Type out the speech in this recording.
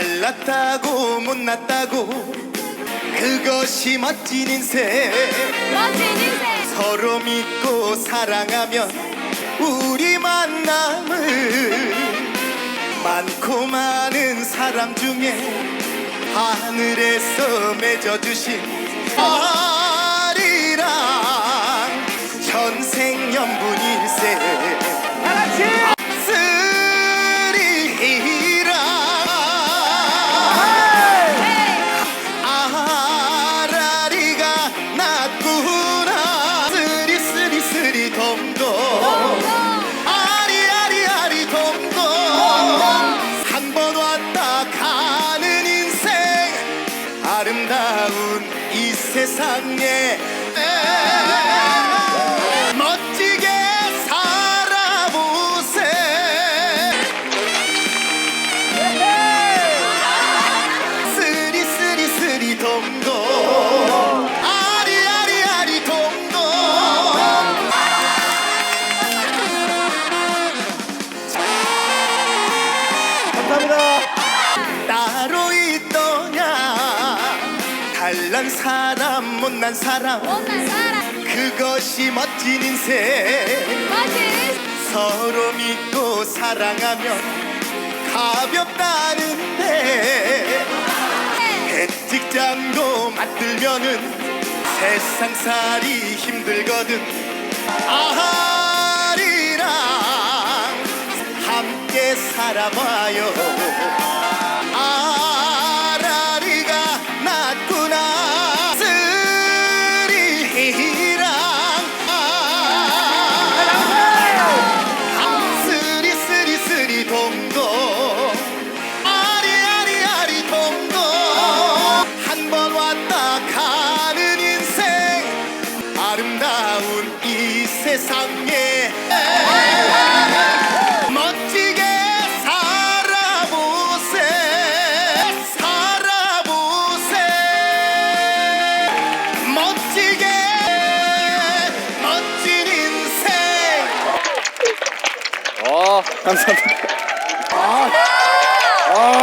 잘났다고 못났다고 그것이 멋진 인생. 멋진 인생. 서로 믿고 사랑하면 우리 만남을 많고 많은 사람 중에 하늘에서 맺어주신 아 아름다운 이 세상에. 멋지게 살아보세. 쓰리 쓰리 쓰리 동동 아리 아리 아리 동동 따로 있더냐 달란 사람 못난 사람. 못난 사람. 그것이 멋진 인생. 멋진 서로 믿고 사랑하면 가볍다는데. 직장도 맞들면은 세상살이 힘들거든. 아리랑 함께 살아봐요 동동 아리 아리 아리 동동 한 번 왔다 가는 인생. 아름다운 이 세상에. 멋지게 살아보세. 살아보세. 멋지게 멋진 인생. 어, 감사합니 멋지다. 아, 아